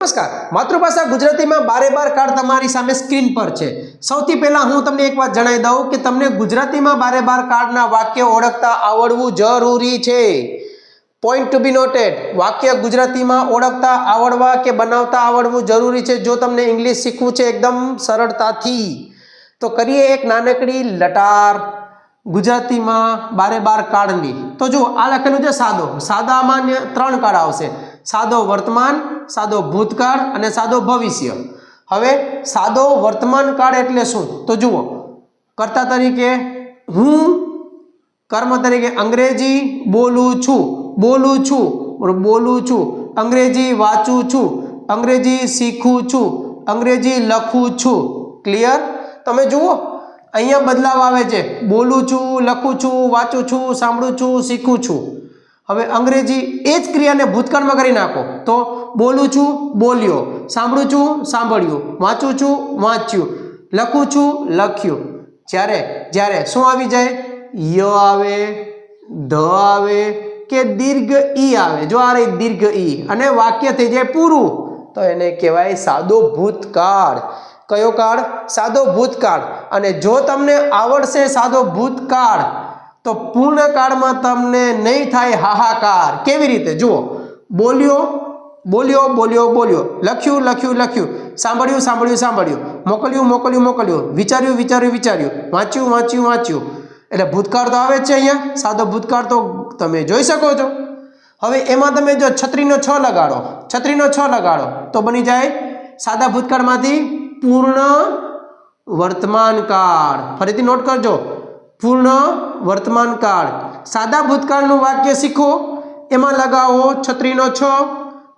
નમસ્કાર. માતૃભાષા ગુજરાતીમાં બારે બાર કાર્ડ તમારી સામે સ્ક્રીન પર છે. સૌથી પહેલાં હું તમને એક વાત જણાવી દઉં કે તમને ગુજરાતીમાં બારે બાર કાર્ડના વાક્ય ઓળખતા આવડવું જરૂરી છે. પોઈન્ટ ટુ બી નોટેડ વાક્ય ગુજરાતીમાં ઓળખતા આવડવા કે બનાવતા આવડવું જરૂરી છે. જો તમને ઇંગ્લિશ શીખવું છે એકદમ સરળતાથી. તો કરીએ એક નાનકડી લટાર. ગુજરાતીમાં બારે બાર કાર્ડની તો જુઓ, આ લખેલું છે સાદો. સાદામાં ત્રણ કાળ આવશે. સાદો વર્તમાન, સાદો ભૂતકાળ અને સાદો ભવિષ્ય. હવે સાદો વર્તમાન કાળ એટલે શું? તો જુઓ, કર્તા તરીકે હું, કર્મ તરીકે અંગ્રેજી બોલું છું બોલું છું બોલું છું, અંગ્રેજી વાંચું છું, અંગ્રેજી શીખું છું, અંગ્રેજી લખું છું. ક્લિયર તમે જુઓ, અહીંયા બદલાવ આવે છે. બોલું છું, લખું છું, વાંચું છું, સાંભળું છું, શીખું છું. હવે અંગ્રેજી એ જ ક્રિયાને ભૂતકાળમાં કરી નાખો. તો બોલું છું, બોલ્યો. સાંભળું છું, સાંભળ્યું. વાંચું છું, વાંચ્યું. લખું છું, લખ્યું. જ્યારે જ્યારે શું આવી જાય? ય આવે, ધ આવે કે દીર્ઘ ઈ આવે. જો આ રહી દીર્ઘ ઈ અને વાક્ય થઈ જાય પૂરું, તો એને કહેવાય સાદો ભૂતકાળ. કયો કાળ? સાદો ભૂતકાળ. અને જો તમને આવડશે સાદો ભૂતકાળ તો પૂર્ણ કાળમાં તમને નહીં થાય હાહાકાર. કેવી રીતે? જુઓ. બોલ્યો બોલ્યો બોલ્યો બોલ્યો. લખ્યું લખ્યું લખ્યું. સાંભળ્યું સાંભળ્યું સાંભળ્યું. મોકલ્યું મોકલ્યું મોકલ્યું. વિચાર્યું વિચાર્યું વિચાર્યું. વાંચ્યું વાંચ્યું વાંચ્યું. એટલે ભૂતકાળ તો આવે જ છે અહીંયા. સાદો ભૂતકાળ તો તમે જોઈ શકો છો. હવે એમાં તમે જો છત્રીનો છ લગાડો. છત્રીનો છ લગાડો. તો બની જાય સાદા ભૂતકાળમાંથી પૂર્ણ વર્તમાન કાળ. ફરીથી નોટ કરજો. પૂર્ણ વર્તમાન કાળ. સાદા ભૂતકાળનું વાક્ય શીખો. એમાં લગાવો છત્રીનો છ.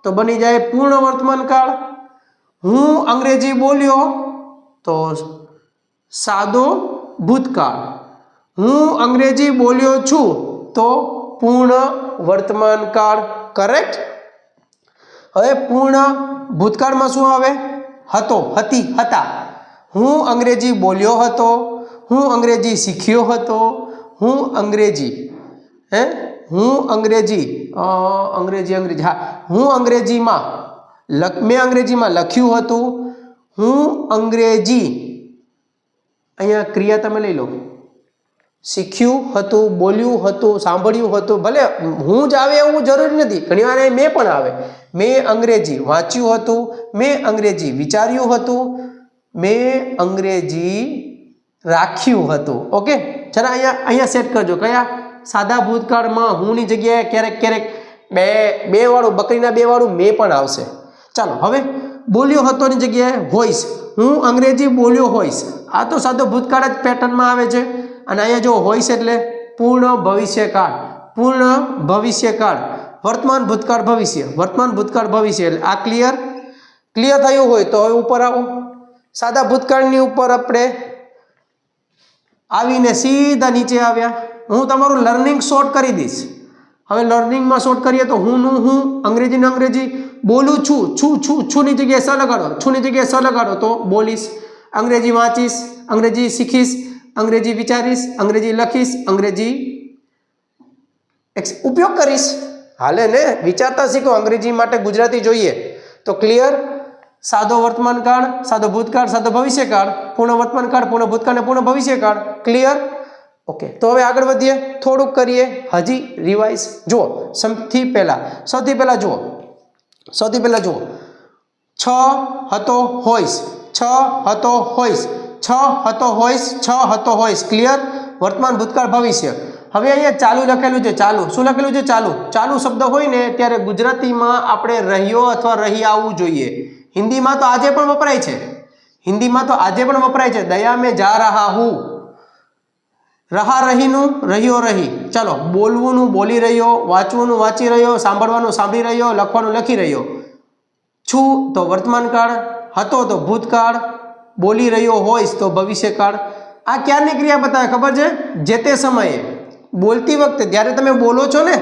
તો બની જાય પૂર્ણ વર્તમાન કાળ. હું અંગ્રેજી બોલ્યો તો સાદો ભૂતકાળ. હું અંગ્રેજી બોલ્યો છું તો પૂર્ણ વર્તમાન કાળ. કરેક્ટ હવે પૂર્ણ ભૂતકાળમાં શું આવે? હતો, હતી, હતા. હું અંગ્રેજી બોલ્યો હતો હું અંગ્રેજી શીખ્યો હતો, હું અંગ્રેજી, હે? હું અંગ્રેજી અંગ્રેજી અંગ્રેજી, હા, હું અંગ્રેજીમાં, લખ, મેં અંગ્રેજીમાં લખ્યું હતું, હું અંગ્રેજી, અહીંયા ક્રિયા તમે લઈ લો. શીખ્યું હતું, બોલ્યું હતું, સાંભળ્યું હતું, ભલે હું જ આવે એવું જરૂરી નથી, ઘણી વાર અહીં મેં પણ આવે. મેં અંગ્રેજી વાંચ્યું હતું, મેં અંગ્રેજી વિચાર્યું હતું, મેં અંગ્રેજી રાખ્યું હતું. ઓકે જરા અહીંયા અહીંયા સેટ કરજો. કયા? સાદા ભૂતકાળમાં હુંની જગ્યાએ ક્યારેક ક્યારેક બે બે વાળું, બકરીના બે વાળું મેં પણ આવશે. ચાલો, હવે બોલ્યો હતોની જગ્યાએ હોઈશ હું અંગ્રેજી બોલ્યો હોઈશ આ તો સાદો ભૂતકાળ જ પેટર્નમાં આવે છે. અને અહીંયા જો હોઈશ એટલે પૂર્ણ ભવિષ્યકાળ. પૂર્ણ ભવિષ્યકાળ. વર્તમાન ભૂતકાળ ભવિષ્ય. વર્તમાન ભૂતકાળ ભવિષ્ય. એટલે આ ક્લિયર ક્લિયર થયું હોય તો હવે ઉપર આવો. સાદા ભૂતકાળની ઉપર આપણે આવીને સીધા નીચે આવ્યા. હું તમારું લર્નિંગ શોર્ટ કરી દઈશ. હવે લર્નિંગમાં શોર્ટ કરીએ તો હું નું હું અંગ્રેજીને અંગ્રેજી, બોલું છું છું છું છુંની જગ્યાએ સ લગાડો છુંની જગ્યાએ સ લગાડો તો બોલીશ. અંગ્રેજી વાંચીશ, અંગ્રેજી શીખીશ, અંગ્રેજી વિચારીશ, અંગ્રેજી લખીશ, અંગ્રેજી ઉપયોગ કરીશ. હાલે ને? વિચારતા શીખો, અંગ્રેજી માટે ગુજરાતી જોઈએ. તો ક્લિયર સાદો વર્તમાન કાળ સાદો ભૂતકાળ, સાદો ભવિષ્યકાળ, પૂર્ણ વર્તમાન કાળ પૂર્ણ ભૂતકાળ અને પૂર્ણ ભવિષ્યકાળ. ક્લિયર ઓકે તો હવે આગળ વધીએ. થોડુંક કરીએ. હજી રિવાઇઝ જુઓ, સૌથી પહેલાં સૌથી પહેલાં જુઓ. સૌથી પહેલાં જુઓ. છ હતો હોઈશ. છ હતો હોઈશ. છ હતો હોઈશ. છ હતો હોઈશ. ક્લિયર વર્તમાન ભૂતકાળ ભવિષ્ય. હવે અહીંયા ચાલુ લખેલું છે, ચાલુ. શું લખેલું છે, ચાલુ? ચાલુ શબ્દ હોય ને, ત્યારે ગુજરાતીમાં આપણે રહ્યો અથવા રહી આવવું જોઈએ. હિન્દીમાં તો આજે પણ વપરાય છે. હિન્દીમાં તો આજે પણ વપરાય છે. દયા મેં જા રહા હું. રહા રહીનું, રહ્યો રહી. ચલો, બોલવુંનું બોલી રહ્યો, વાંચવુંનું વાંચી રહ્યો, સાંભળવાનું સાંભળી રહ્યો, લખવાનું લખી રહ્યો. છું તો વર્તમાન કાળ, હતો તો ભૂતકાળ, બોલી રહ્યો હોઈશ તો ભવિષ્યકાળ આ ક્યારની ક્રિયા બતાવે ખબર છે? જે તે સમયે. બોલતી વખતે જ્યારે તમે બોલો છો ને,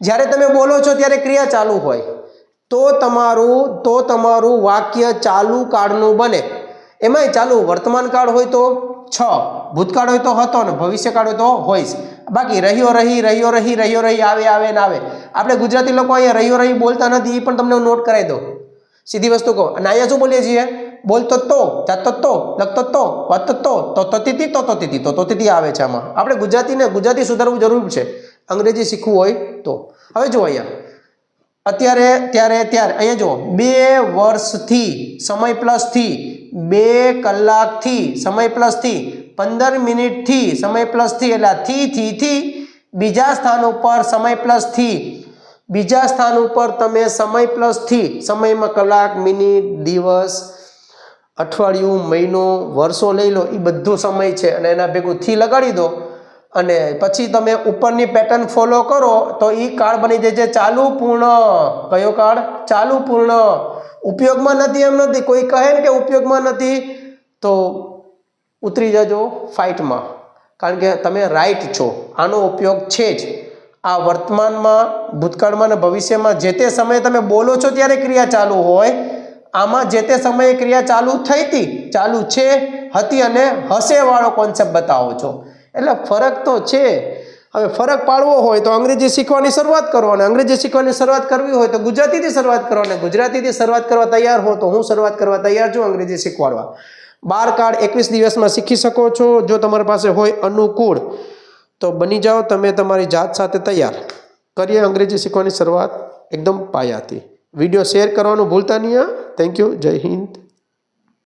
જ્યારે તમે બોલો છો ત્યારે ક્રિયા ચાલુ હોય. તો તમારું તો તમારું વાક્ય ચાલુ કાળનું બને. એમાંય ચાલુ વર્તમાન કાળ હોય તો છ. ભૂતકાળ હોય તો હતો ને ભવિષ્યકાળ હોય તો હોઈશ. બાકી રહ્યો રહી રહ્યો રહી રહ્યો રહી, આવે આવે ને આવે. આપણે ગુજરાતી લોકો અહીંયા રહ્યો રહી બોલતા નથી, એ પણ તમને નોટ કરાવી દો સીધી વસ્તુ કહો. અને અહીંયા શું બોલીએ છીએ? બોલતો તો, જાતો તો, લખતો તો વાતો તો તો તો તીતી તો તો તીતી તો તો તીતી આવે છે આમાં. આપણે ગુજરાતીને ગુજરાતી સુધારવું જરૂર છે. અંગ્રેજી શીખવું હોય તો. હવે જુઓ અહીંયા અત્યારે, ત્યારે ત્યારે, અહીંયા જુઓ, બે વર્ષથી, સમય પ્લસથી બે કલાકથી, સમય પ્લસથી પંદર મિનિટથી, સમય પ્લસથી એટલે થી થી થી, બીજા સ્થાન ઉપર સમય પ્લસથી બીજા સ્થાન ઉપર તમે સમય પ્લસથી સમયમાં કલાક, મિનિટ, દિવસ, અઠવાડિયું, મહિનો, વર્ષો લઈ લો, એ બધો સમય છે, અને એના ભેગું થી લગાડી દો અને પછી તમે ઉપરની પેટર્ન ફોલો કરો, તો એ કાળ બની જાય છે ચાલુ પૂર્ણ કયો કાળ ચાલુ પૂર્ણ ઉપયોગમાં નથી એમ નથી, કોઈ કહે કે ઉપયોગમાં નથી, તો ઉતરી જજો ફાઇટમાં કારણ કે તમે રાઈટ છો, આનો ઉપયોગ છે જ. આ વર્તમાનમાં, ભૂતકાળમાં અને ભવિષ્યમાં જે તે સમયે તમે બોલો છો ત્યારે ક્રિયા ચાલુ હોય. આમાં જે તે સમયે ક્રિયા ચાલુ થઈ હતી, ચાલુ છે, હતી અને હશે વાળો કોન્સેપ્ટ બતાવો છો. એટલે ફરક તો છે. હવે ફરક પાડવો હોય તો અંગ્રેજી શીખવાની શરૂઆત કરો અને અંગ્રેજી શીખવાની શરૂઆત કરવી હોય તો ગુજરાતીથી શરૂઆત કરો અને ગુજરાતીથી શરૂઆત કરવા તૈયાર હો તો હું શરૂઆત કરવા તૈયાર છું અંગ્રેજી શીખવાડવા. બાર કાર્ડ એકવીસ દિવસમાં શીખી શકો છો. જો તમારી પાસે હોય અનુકૂળ તો બની જાઓ, તમે તમારી જાત સાથે તૈયાર. કરીએ અંગ્રેજી શીખવાની શરૂઆત. એકદમ પાયાથી. વીડિયો શેર કરવાનું ભૂલતા નહીં થેન્ક યુ જય હિન્દ.